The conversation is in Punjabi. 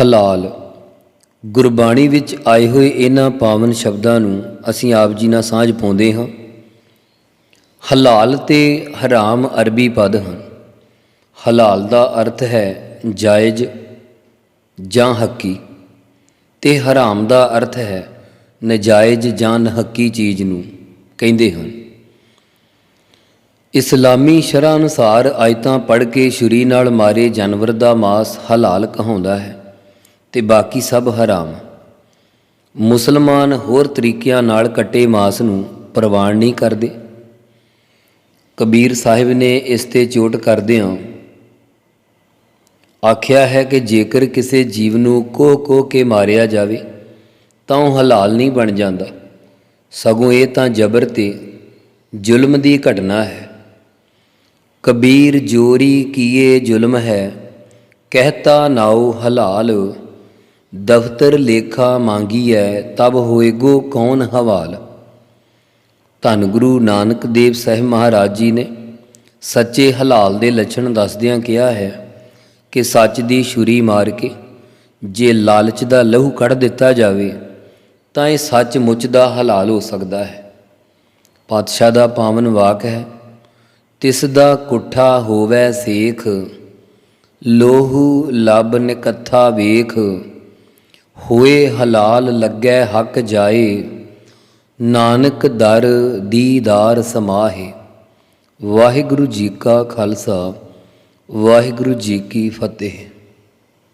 ਹਲਾਲ। ਗੁਰਬਾਣੀ ਵਿੱਚ ਆਏ ਹੋਏ ਇਹਨਾਂ ਪਾਵਨ ਸ਼ਬਦਾਂ ਨੂੰ ਅਸੀਂ ਆਪ ਜੀ ਨਾਲ ਸਾਂਝ ਪਾਉਂਦੇ ਹਾਂ। ਹਲਾਲ ਤੇ ਹਰਾਮ ਅਰਬੀ ਪਦ ਹਨ। ਹਲਾਲ ਦਾ ਅਰਥ ਹੈ ਜਾਇਜ਼ ਜਾਂ ਹੱਕੀ ਤੇ ਹਰਾਮ ਦਾ ਅਰਥ ਹੈ ਨਜਾਇਜ਼ ਜਾਂ ਨਹੱਕੀ ਚੀਜ਼ ਨੂੰ ਕਹਿੰਦੇ ਹਨ। ਇਸਲਾਮੀ ਸ਼ਰ੍ਹਾ ਅਨੁਸਾਰ ਆਇਤਾਂ ਪੜ੍ਹ ਕੇ ਛੁਰੀ ਨਾਲ ਮਾਰੇ ਜਾਨਵਰ ਦਾ ਮਾਸ ਹਲਾਲ ਕਹਾਉਂਦਾ ਹੈ। ਤੇ ਬਾਕੀ ਸਭ ਹਰਾਮ। ਮੁਸਲਮਾਨ ਹੋਰ ਤਰੀਕਿਆਂ ਨਾਲ ਕੱਟੇ ਮਾਸ ਨੂੰ ਪ੍ਰਵਾਨ ਨਹੀਂ ਕਰਦੇ। ਕਬੀਰ ਸਾਹਿਬ ਨੇ ਇਸ ਤੇ ਚੋਟ ਕਰਦਿਆਂ ਆਖਿਆ ਹੈ ਕਿ ਜੇਕਰ ਕਿਸੇ ਜੀਵ ਨੂੰ ਕੋ ਕੋਹ ਕੇ ਮਾਰਿਆ ਜਾਵੇ, ਤਾਂ ਉਹ ਹਲਾਲ ਨਹੀਂ ਬਣ ਜਾਂਦਾ। ਸਗੋਂ ਇਹ ਤਾਂ ਜ਼ਬਰ ਤੇ ਜ਼ੁਲਮ ਦੀ ਘਟਨਾ ਹੈ। ਕਬੀਰ ਜੋਰੀ ਕੀਏ ਜ਼ੁਲਮ ਹੈ, ਕਹਤਾ ਨਾਉ ਹਲਾਲ। ਦਫਤਰ ਲੇਖਾ ਮੰਗੀਐ, ਤਬ ਹੋਏਗੋ ਕੌਣ ਹਵਾਲ? ਧੰਨ ਗੁਰੂ ਨਾਨਕ ਦੇਵ ਸਾਹਿਬ ਮਹਾਰਾਜ ਜੀ ਨੇ ਸੱਚੇ ਹਲਾਲ ਦੇ ਲੱਛਣ ਦੱਸਦਿਆਂ ਕਿਹਾ ਹੈ ਕਿ ਸੱਚ ਦੀ ਛੁਰੀ ਮਾਰ ਕੇ ਜੇ ਲਾਲਚ ਦਾ ਲਹੂ ਕੱਢ ਦਿੱਤਾ ਜਾਵੇ, ਤਾਂ ਇਹ ਸੱਚ ਮੁੱਚ ਦਾ ਹਲਾਲ ਹੋ ਸਕਦਾ ਹੈ। ਪਾਤਸ਼ਾਹ ਦਾ ਪਾਵਨ ਵਾਕ ਹੈ, ਤਿਸ ਦਾ ਕੁੱਠਾ ਹੋਵੇ ਸੇਖ, ਲੋਹੂ ਲਬ ਨਿਕੱਥਾ ਵੇਖ। ਹੋਏ ਹਲਾਲ ਲੱਗੈ ਹੱਕ ਜਾਏ, ਨਾਨਕ ਦਰ ਦੀਦਾਰ ਸਮਾਹੇ। ਵਾਹਿਗੁਰੂ ਜੀ ਕਾ ਖਾਲਸਾ, ਵਾਹਿਗੁਰੂ ਜੀ ਕੀ ਫਤਿਹ।